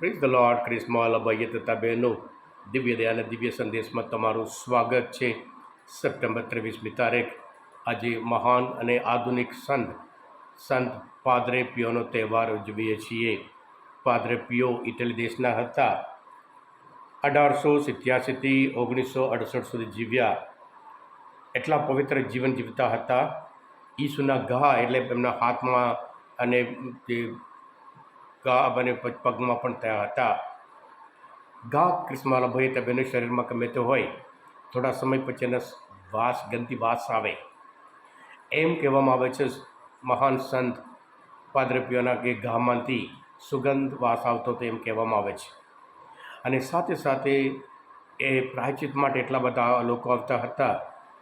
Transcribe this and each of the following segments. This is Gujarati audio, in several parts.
પ્રીઝ ધ લોર્ડ ક્રિસ્મોલ અભય તથા બહેનો દિવ્ય દયા અને દિવ્ય સંદેશમાં તમારું સ્વાગત છે સપ્ટેમ્બર ત્રેવીસમી તારીખ. આજે મહાન અને આધુનિક સંત સંત પાદરે પિયોનો તહેવાર ઉજવીએ છીએ. પાદરે પિયો ઇટલી દેશના હતા. અઢારસો સિત્યાસીથી ઓગણીસો અડસઠ સુધી જીવ્યા. એટલા પવિત્ર જીવન જીવતા હતા. ઈસુના ઘા એટલે એમના હાથમાં અને ઘા અને પગ- પગમાં પણ થયા હતા. ઘા ક્રિસ્માલા ભય તબેને શરીરમાં ગમે તે હોય, થોડા સમય પછી એના વાસ, ગંદી વાસ આવે. એમ કહેવામાં આવે છે, મહાન સંત પાદરપીઓના કે ઘામાંથી સુગંધ વાસ આવતો તો એમ કહેવામાં આવે છે. અને સાથે સાથે એ પ્રાયચિત માટે એટલા બધા લોકો આવતા હતા,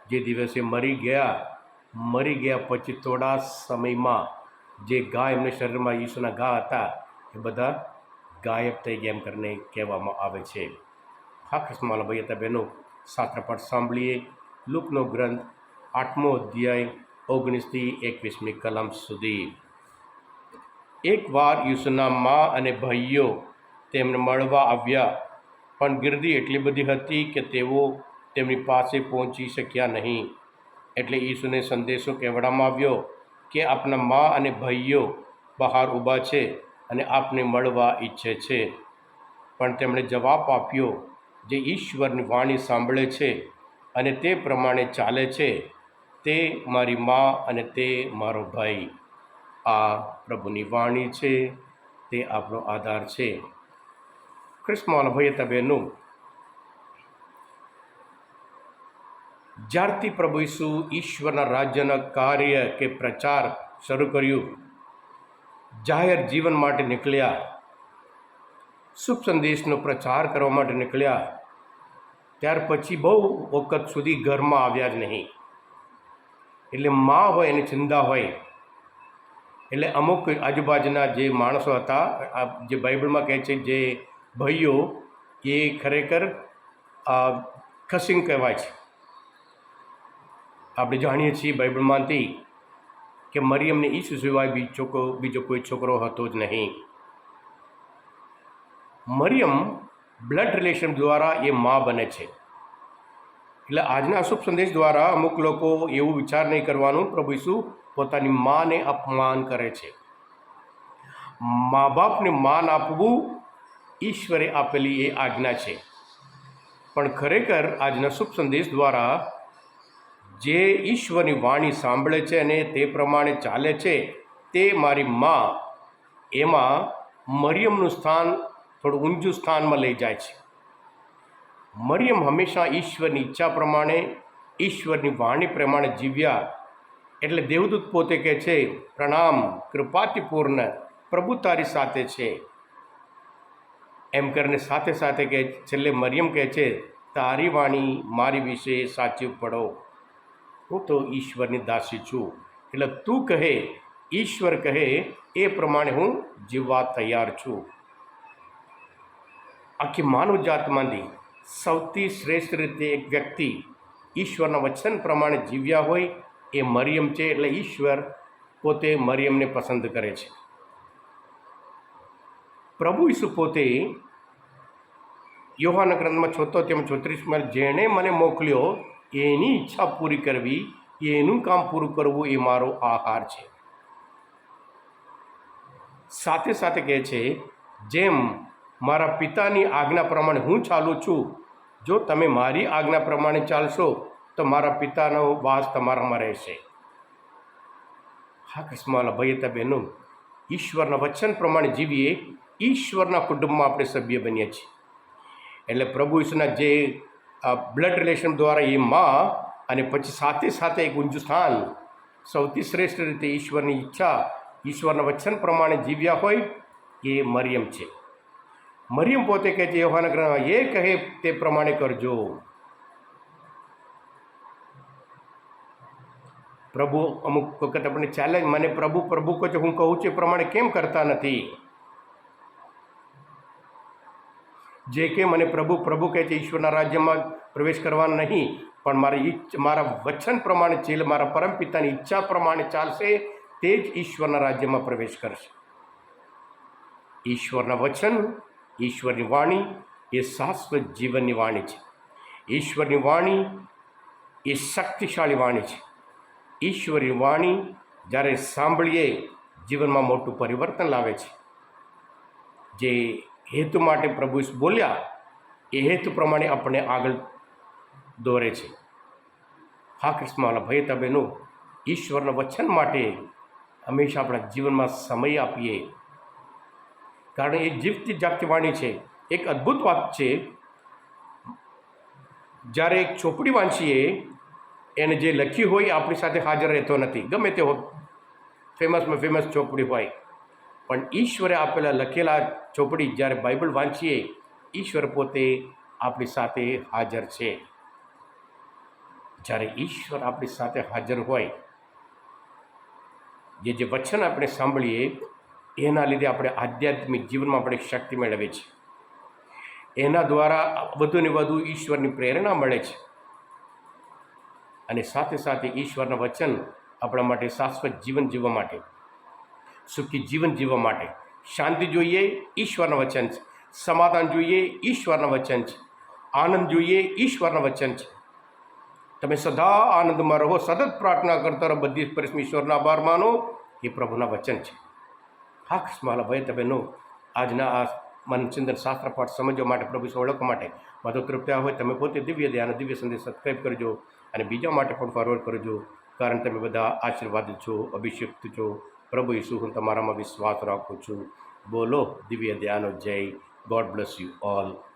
જે દિવસે મરી ગયા. મરી ગયા પછી થોડા સમયમાં જે ઘા એમને શરીરમાં ઈસુના ઘા હતા એ બધા ગાયબ થઈ ગયા એમ કરીને કહેવામાં આવે છે. હા કૃષ્ણમાલા ભાઈ હતા બહેનો સાત્રપાઠ સાંભળીએ. લુકનો ગ્રંથ આઠમો અધ્યાય, ઓગણીસથી એકવીસમી કલમ સુધી. એકવાર યુસુના મા અને ભાઈઓ તેમને મળવા આવ્યા, પણ ગીર્દી એટલી બધી હતી કે તેઓ તેમની પાસે પહોંચી શક્યા નહીં. એટલે ઈસુને સંદેશો કહેવડાવવામાં આવ્યો કે આપના મા અને ભાઈઓ બહાર ઊભા છે. અને આપને મળવા ઈચ્છે છે. પણ તેમણે જવાબ આપ્યો, જે ઈશ્વરની વાણી સાંભળે છે અને તે પ્રમાણે ચાલે છે, તે મારી મા અને તે મારો ભાઈ. આ પ્રભુની વાણી છે, તે આપણો આધાર છે. ક્રિસ્મોલ ભાઈ જ્યારથી પ્રભુ ઈસુ ઈશ્વરના રાજ્યના કાર્ય કે પ્રચાર શરૂ કર્યું જાહેર જીવન માટે નીકળ્યા, શુભ સંદેશનો પ્રચાર કરવા માટે નીકળ્યા, ત્યાર પછી બહુ વખત સુધી ઘરમાં આવ્યા જ નહીં. એટલે મા હોય એની ચિંતા હોય. એટલે અમુક આજુબાજુના જે માણસો હતા જે બાઇબલમાં કહે છે જે ભાઈઓ, એ ખરેખર ખસિંગ કહેવાય છે. આપણે જાણીએ છીએ બાઇબલમાંથી કે મરિયમને ઈસુ સિવાય બીજો બીજો કોઈ છોકરો હતો જ નહીં. મરિયમ બ્લડ રિલેશન દ્વારા એ મા બને છે. એટલે આજના અશુભ સંદેશ દ્વારા અમુક લોકો એવું વિચાર નહીં કરવાનું, પ્રભુ ઈસુ પોતાની માને અપમાન કરે છે. મા બાપને માન આપવું ઈશ્વરે આપેલી એ આજ્ઞા છે. પણ ખરેખર આજના શુભ સંદેશ દ્વારા જે ઈશ્વરની વાણી સાંભળે છે અને તે પ્રમાણે ચાલે છે, તે મારી મા એમાં મરિયમનું સ્થાન થોડું ઊંચું સ્થાનમાં લઈ જાય છે. મરિયમ હંમેશા ઈશ્વરની ઈચ્છા પ્રમાણે, ઈશ્વરની વાણી પ્રમાણે જીવ્યા. એટલે દેવદૂત પોતે કહે છે, પ્રણામ, કૃપાતિપૂર્ણ, પ્રભુ તારી સાથે છે. એમ કરીને સાથે સાથે કહે, છેલ્લે મરિયમ કહે છે, તારી વાણી મારી વિશે સાચી પડો હું તો ઈશ્વરની દાસી છું. એટલે તું કહે, ઈશ્વર કહે, એ પ્રમાણે હું જીવવા તૈયાર છું. આખી માનવ જાતમાંથી સૌથી શ્રેષ્ઠ રીતે એક વ્યક્તિ ઈશ્વરના વચન પ્રમાણે જીવ્યા હોય એ મરિયમ છે એટલે ઈશ્વર પોતે મરિયમને પસંદ કરે છે. પ્રભુ ઈસુ પોતે યોહાન ગ્રંથમાં છોતો તેમ છોત્રીસમાં જેણે મને મોકલ્યો એની ઈચ્છા પૂરી કરવી, એનું કામ પૂરું કરવું એ મારો આહાર છે. સાથે સાથે કહે છે, જેમ મારા પિતાની આજ્ઞા પ્રમાણે હું ચાલું છું, જો તમે મારી આજ્ઞા પ્રમાણે ચાલશો, તો મારા પિતાનો વાસ તમારામાં રહેશે. હા, કૃષ્ણમાલા ભાઈ હતા બહેનો, ઈશ્વરના વચન પ્રમાણે જીવીએ, ઈશ્વરના કુટુંબમાં આપણે સભ્ય બનીએ છીએ. એટલે પ્રભુ ઈશ્વરના જે બ્લડ રિલેશન દ્વારા એ માં અને પછી સાથે સાથે એક ઊંચું સ્થાન સૌથી શ્રેષ્ઠ રીતે ઈશ્વરની ઈચ્છા ઈશ્વરના વચન પ્રમાણે જીવ્યા હોય એ મરિયમ છે મરિયમ પોતે કહે છે યોહાના ગ્રહ એ કહે તે પ્રમાણે કરજો પ્રભુ અમુક વખત આપણને ચેલેન્જ મને પ્રભુ પ્રભુ કહો હું કહું છું એ પ્રમાણે કેમ કરતા નથી જે કે મને પ્રભુ પ્રભુ કહે છે, ઈશ્વરના રાજ્યમાં પ્રવેશ કરવાનો નહીં, પણ મારી ઈચ્છ, મારા વચન પ્રમાણે ચાલે મારા પરમપિતાની ઈચ્છા પ્રમાણે ચાલશે, તે જ ઈશ્વરના રાજ્યમાં પ્રવેશ કરશે. ઈશ્વરના વચન, ઈશ્વરની વાણી, એ શાશ્વત જીવનની વાણી છે. ઈશ્વરની વાણી, એ શક્તિશાળી વાણી છે. ઈશ્વરની વાણી જ્યારે સાંભળીએ, જીવનમાં મોટું પરિવર્તન લાવે છે. જે હેતુ માટે પ્રભુ બોલ્યા, એ હેતુ પ્રમાણે આપણને આગળ દોરે છે. હા કૃષ્ણવાલા ભાઈ તબેનો ઈશ્વરના વચન માટે હંમેશા આપણા જીવનમાં સમય આપીએ. કારણ એ જીવતી જાગતી વાણી છે. એક અદ્ભુત વાત છે. જ્યારે એક ચોપડી વાંચીએ, એને જે લખ્યું હોય આપણી સાથે હાજર રહેતો નથી. ગમે તે હોય ફેમસમાં ફેમસ ચોપડી હોય. પણ ઈશ્વરે આપેલા લખેલા ચોપડી જ્યારે બાઇબલ વાંચીએ, ઈશ્વર પોતે આપણી સાથે હાજર છે. જ્યારે ઈશ્વર આપણી સાથે હાજર હોય જે જે વચન આપણે સાંભળીએ, એના લીધે આપણે આધ્યાત્મિક જીવનમાં આપણે શક્તિ મેળવે છે. એના દ્વારા વધુને વધુ ઈશ્વરની પ્રેરણા મળે છે. અને સાથે સાથે ઈશ્વરના વચન આપણા માટે શાશ્વત જીવન જીવવા માટે સુખી જીવન જીવવા માટે. શાંતિ જોઈએ, ઈશ્વરના વચન છે. સમાધાન જોઈએ, ઈશ્વરના વચન છે. આનંદ જોઈએ, ઈશ્વરના વચન છે. તમે સદા આનંદમાં રહો, સતત પ્રાર્થના કરતા રહો, બધી જ પરિસ્થિતિ ઈશ્વરના આભાર માનો. એ પ્રભુના વચન છે. હા કૃષ્ણવાલા ભાઈ તમે નો. આજના આ મનચિંતન શાસ્ત્ર પાઠ સમજવા માટે પ્રભુ ઓળખવા માટે માધો કૃપયા હોય, તમે પોતે દિવ્ય ધ્યાન, દિવ્ય સંદેશ સબસ્ક્રાઈબ કરજો અને બીજા માટે પણ ફોરવર્ડ કરજો. કારણ તમે બધા આશીર્વાદ છો, અભિષિક્ત છો પ્રભુ ઈસુ, હું તમારામાં વિશ્વાસ રાખું છું. બોલો, દિવ્ય ધ્યાનો જય. God bless you all